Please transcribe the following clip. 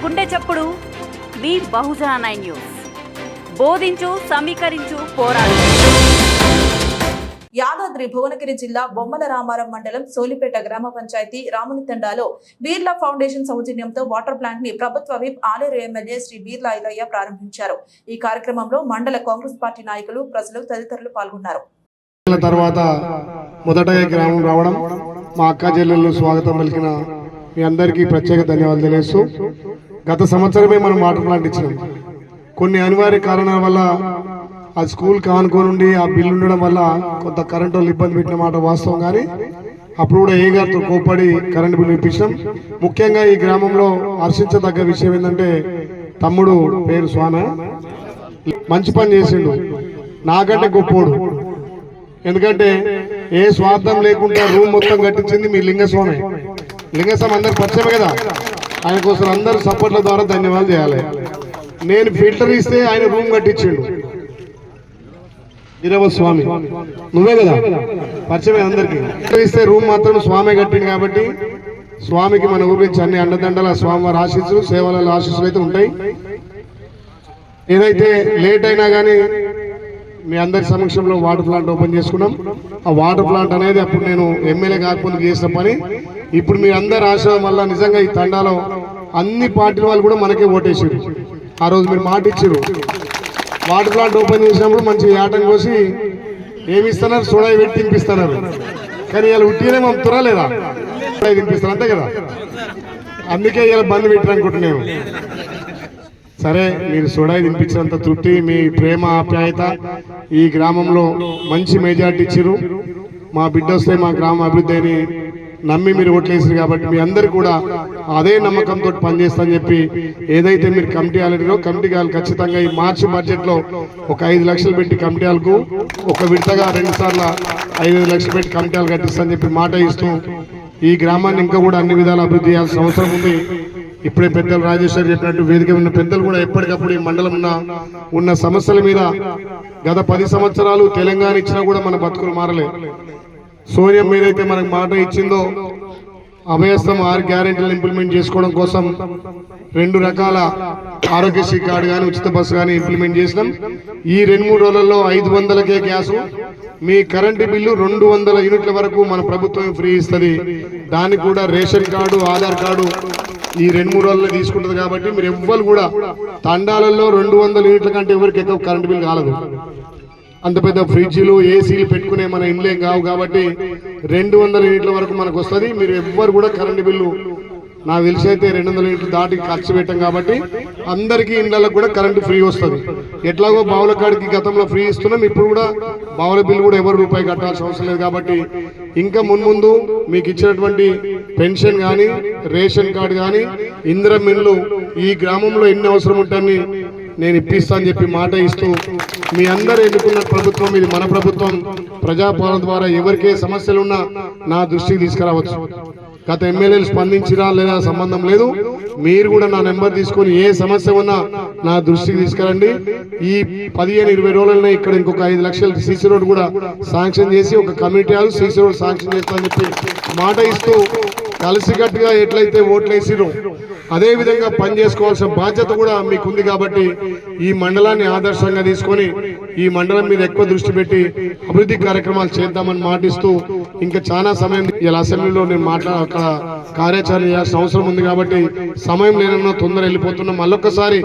చప్పుడు. మీ Bahujana nine news. బోధించు సమీకరించు పోరాడు. యాదాద్రి భువనగిరి జిల్లా బొమ్మల రామారం మండలం సోలిపేట గ్రామ పంచాయతీ రామునితండాలో బీర్లా ఫౌండేషన్ సౌజన్యంతో వాటర్ ప్లాంట్ని ప్రభుత్వ విప్ ఆలేరు ఎమ్మెల్యే శ్రీ బీర్లా ఐలయ్య ప్రారంభించారు. ఈ కార్యక్రమంలో మండల కాంగ్రెస్ పార్టీ నాయకులు ప్రజలు తదితరులు పాల్గొన్నారు. తర్వాత మొదటగా గ్రామం రావడం మా అక్క చెల్లెళ్ళు స్వాగతం పలికిన మీ అందరికీ ప్రత్యేక ధన్యవాదాలు తెలియజేస్తూ గత సంవత్సరమే మనం వాటర్ ప్లాంట్ ఇచ్చినాం. కొన్ని అనివార్య కారణాల వల్ల ఆ స్కూల్ కానుకోనుండి ఆ బిల్లు ఉండడం వల్ల కొంత కరెంటు వాళ్ళు ఇబ్బంది పెట్టిన మాట వాస్తవం కానీ అప్పుడు కూడా ఏ గారితో కోప్పడి కరెంటు బిల్లు ఇప్పించాం ముఖ్యంగా ఈ గ్రామంలో హర్షించదగ్గ విషయం ఏంటంటే తమ్ముడు పేరు స్వామి మంచి పని చేసిండు. నాకంటే గొప్పోడు. ఎందుకంటే ఏ స్వార్థం లేకుండా రూమ్ మొత్తం కట్టించింది మీ లింగస్వామి. లింగస్వామి అందరు పరిచయమే కదా. ఆయన కోసం అందరు సపోర్ట్ల ద్వారా ధన్యవాదాలు చేయాలి. నేను ఫిల్టర్ ఇస్తే ఆయన రూమ్ కట్టించిండు. ఇరవ స్వామి నువ్వే కదా? పరిచయమే అందరికి. ఫిల్టర్ ఇస్తే రూమ్ మాత్రం స్వామి కట్టింది కాబట్టి స్వామికి మన ఊరి అన్ని అండదండల స్వామివారి ఆశీస్సులు సేవల ఆశీస్సులు అయితే ఉంటాయి. ఏదైతే లేట్ అయినా కానీ మీ అందరి సమక్షంలో వాటర్ ప్లాంట్ ఓపెన్ చేసుకున్నాం. ఆ వాటర్ ప్లాంట్ అనేది అప్పుడు నేను ఎమ్మెల్యే కాకపోతే చేసిన పని. ఇప్పుడు మీ అందరి ఆశ వల్ల నిజంగా ఈ తండాలో అన్ని పార్టీల వాళ్ళు కూడా మనకే ఓటేసారు ఆ రోజు మీరు మాట ఇచ్చారు వాటర్ ప్లాంట్ ఓపెన్ చేసినప్పుడు మంచి ఆటం కోసి ఏమి ఇస్తున్నారు సోడాయి పెట్టి తినిపిస్తున్నారు. కానీ ఇలా ఉట్టిగానే మనం లేదా తినిపిస్తారు అంతే కదా? అందుకే ఇలా బంద్ పెట్టారనుకుంటున్నాను సరే మీరు సోడాయి తినిపించినంత తృప్తి మీ ప్రేమ ఆప్యాయత ఈ గ్రామంలో మంచి మెజార్టీ ఇచ్చారు మా బిడ్డ వస్తే మా గ్రామం అభివృద్ధి అని నమ్మి మీరు ఓట్లేసారు కాబట్టి మీ అందరు కూడా అదే నమ్మకంతో పనిచేస్తా అని చెప్పి ఏదైతే మీరు కమిటీ హాలడిలో కమిటీ హాల్ ఖచ్చితంగా ఈ మార్చి బడ్జెట్లో ఒక ఐదు లక్షలు పెట్టి కమిటీ హాల్కు ఒక విడతగా రెండు సార్లు ఐదు లక్షలు పెట్టి కమిటీ హాల్ కట్టిస్తా అని చెప్పి మాట ఇస్తూ ఈ గ్రామాన్ని ఇంకా కూడా అన్ని విధాలు అభివృద్ధి చేయాల్సిన అవసరం ఉంది. ఇప్పుడే పెద్దలు రాజేశ్వర్ చెప్పినట్టు వేదిక ఉన్న పెద్దలు కూడా ఎప్పటికప్పుడు ఈ మండలం ఉన్న ఉన్న సమస్యల మీద గత పది సంవత్సరాలు తెలంగాణ ఇచ్చినా కూడా మన బతుకులు మారలే. సోనియం ఏదైతే మనకు మాట ఇచ్చిందో అభయస్థం ఆరు గ్యారెంటీలు ఇంప్లిమెంట్ చేసుకోవడం కోసం రెండు రకాల ఆరోగ్యశ్రీ కార్డు కానీ ఉచిత బస్సు కానీ ఇంప్లిమెంట్ చేసినాం. ఈ రెండు మూడు రోజులలో ఐదు వందలకే గ్యాసు. మీ కరెంటు బిల్లు రెండు వందల యూనిట్ల వరకు మన ప్రభుత్వం ఫ్రీ ఇస్తుంది. దానికి కూడా రేషన్ కార్డు ఆధార్ కార్డు ఈ రెండు మూడు రోజుల్లో తీసుకుంటుంది కాబట్టి మీరు ఎవ్వరు కూడా తండాలలో రెండు వందల యూనిట్ల కంటే ఎవరికి ఎక్కువ కరెంటు బిల్ కాలదు. అంత పెద్ద ఫ్రిడ్జ్లు ఏసీలు పెట్టుకునే మన ఇండ్లేం కావు కాబట్టి రెండు వందల యూనిట్ల వరకు మనకు వస్తుంది. మీరు ఎవ్వరు కూడా కరెంటు బిల్లు నాకు తెలిసి అయితే రెండు వందల యూనిట్లు దాటి ఖర్చు పెట్టాం కాబట్టి అందరికీ ఇండ్లకు కూడా కరెంటు ఫ్రీ వస్తుంది. ఎట్లాగో బావుల కాడికి గతంలో ఫ్రీ ఇస్తున్నాం. ఇప్పుడు కూడా బావుల బిల్లు కూడా ఎవరు రూపాయి కట్టాల్సిన అవసరం లేదు కాబట్టి ఇంకా మున్ముందు మీకు ఇచ్చినటువంటి పెన్షన్ కానీ రేషన్ కార్డు కానీ ఇందిరా మిల్లు ఈ గ్రామంలో ఎన్ని అవసరం ఉంటాయని నేను ఇప్పిస్తా అని చెప్పి మాట ఇస్తూ మీ అందరూ ఎన్నుకున్న ప్రభుత్వం ఇది మన ప్రభుత్వం. ప్రజాపాలన ద్వారా ఎవరికే సమస్యలున్నా నా దృష్టికి తీసుకురావచ్చు. గత ఎమ్మెల్యేలు స్పందించినా లేదా సంబంధం లేదు. మీరు కూడా నా నెంబర్ తీసుకొని ఏ సమస్య ఉన్నా నా దృష్టికి తీసుకురండి. ఈ పదిహేను ఇరవై రోజులనే ఇక్కడ ఇంకొక ఐదు లక్షల సీసీ రోడ్ కూడా శాంక్షన్ చేసి ఒక committee hall CC road sanction చేస్తామని చెప్పి మాట ఇస్తూ కలిసికట్టుగా ఎట్లయితే ఓట్లు వేసిరో అదే విధంగా పని చేసుకోవాల్సిన బాధ్యత కూడా మీకు ఉంది కాబట్టి ఈ మండలాన్ని ఆదర్శంగా తీసుకొని ఈ మండలం మీద ఎక్కువ దృష్టి పెట్టి అభివృద్ధి కార్యక్రమాలు చేద్దామని మాటిస్తూ ఇంకా చాలా సమయం ఇలా అసెంబ్లీలో నేను మాట్లా అక్కడ కార్యాచరణ చేయాల్సిన అవసరం ఉంది కాబట్టి సమయం లేనన్నా తొందర వెళ్ళిపోతున్నాం. మళ్ళొక్కసారి